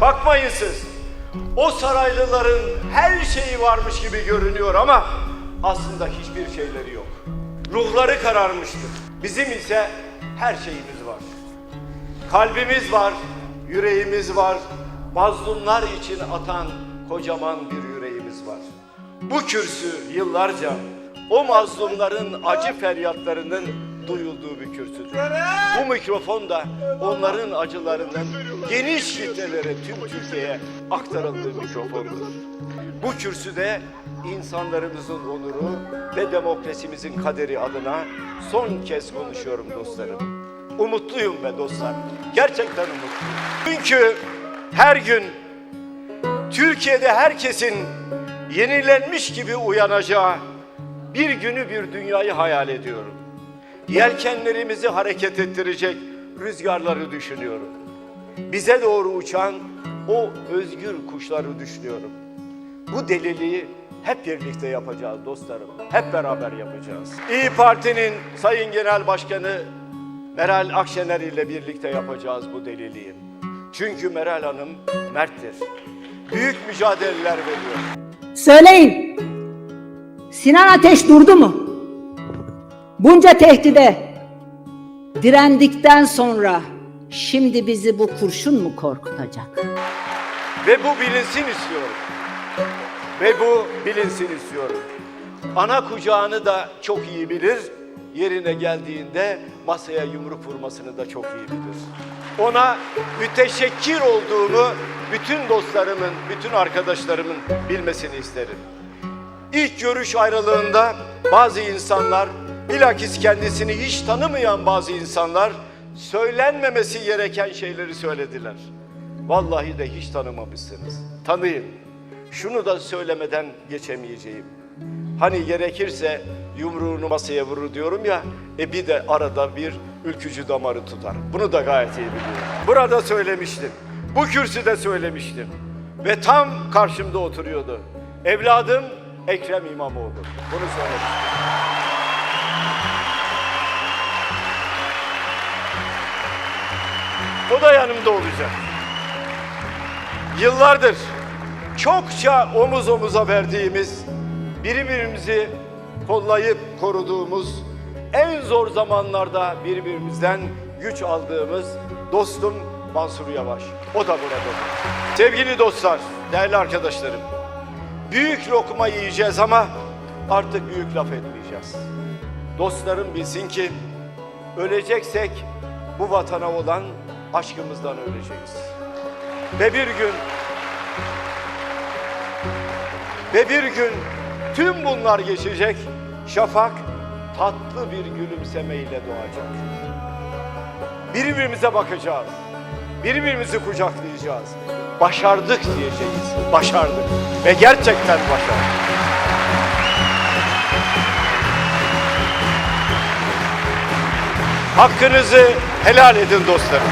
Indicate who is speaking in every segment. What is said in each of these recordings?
Speaker 1: Bakmayın siz. O saraylıların her şeyi varmış gibi görünüyor ama aslında hiçbir şeyleri yok. Ruhları kararmıştır. Bizim ise her şeyimiz var. Kalbimiz var, yüreğimiz var. Mazlumlar için atan kocaman bir yüreğimiz var. Bu kürsü yıllarca o mazlumların acı feryatlarının duyulduğu bir kürsüdür. Bu mikrofon da onların acılarının geniş kitlelere, tüm Türkiye'ye aktarıldığı mikrofondur. Bu kürsüde insanlarımızın onuru ve demokrasimizin kaderi adına son kez konuşuyorum dostlarım. Umutluyum be dostlar. Gerçekten umutluyum. Çünkü her gün Türkiye'de herkesin yenilenmiş gibi uyanacağı bir günü bir dünyayı hayal ediyorum. Yelkenlerimizi hareket ettirecek rüzgarları düşünüyorum. Bize doğru uçan o özgür kuşları düşünüyorum. Bu deliliği hep birlikte yapacağız dostlarım. Hep beraber yapacağız. İyi Parti'nin Sayın Genel Başkanı Meral Akşener ile birlikte yapacağız bu deliliği. Çünkü Meral Hanım merttir. Büyük mücadeleler veriyor.
Speaker 2: Söyleyin. Sinan Ateş durdu mu? Bunca tehdide direndikten sonra şimdi bizi bu kurşun mu korkutacak?
Speaker 1: Ve bu bilinsin istiyorum. Ve bu bilinsin istiyorum. Ana kucağını da çok iyi bilir. Yerine geldiğinde masaya yumruk vurmasını da çok iyi bilir. Ona müteşekkir olduğumu bütün dostlarımın, bütün arkadaşlarımın bilmesini isterim. İlk görüş ayrılığında bazı insanlar, bilakis kendisini hiç tanımayan bazı insanlar söylenmemesi gereken şeyleri söylediler. Vallahi de hiç tanımamışsınız. Tanıyın. Şunu da söylemeden geçemeyeceğim. Hani gerekirse yumruğunu masaya vurur diyorum ya, e bir de arada bir ülkücü damarı tutar. Bunu da gayet iyi biliyorum. Burada söylemiştim. Bu kürsüde söylemiştim. Ve tam karşımda oturuyordu. Evladım Ekrem İmamoğlu. Bunu söylemiştim. O da yanımda olacak. Yıllardır çokça omuz omuza verdiğimiz, birbirimizi kollayıp koruduğumuz, en zor zamanlarda birbirimizden güç aldığımız dostum Mansur Yavaş. O da burada. Sevgili dostlar, değerli arkadaşlarım. Büyük lokma yiyeceğiz ama artık büyük laf etmeyeceğiz. Dostlarım bilsin ki öleceksek bu vatana olan aşkımızdan öleceğiz. Ve bir gün ve bir gün tüm bunlar geçecek. Şafak tatlı bir gülümsemeyle doğacak. Birbirimize bakacağız. Birbirimizi kucaklayacağız. Başardık diyeceğiz. Başardık. Ve gerçekten başardık. Hakkınızı helal edin dostlarım.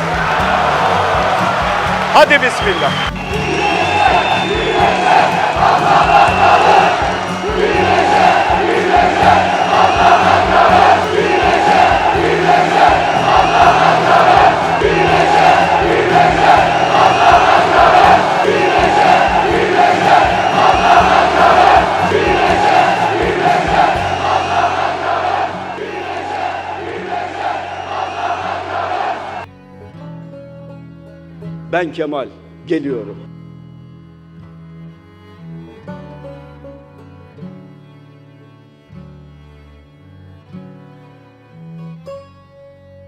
Speaker 1: Hadi bismillah. Ben Kemal geliyorum.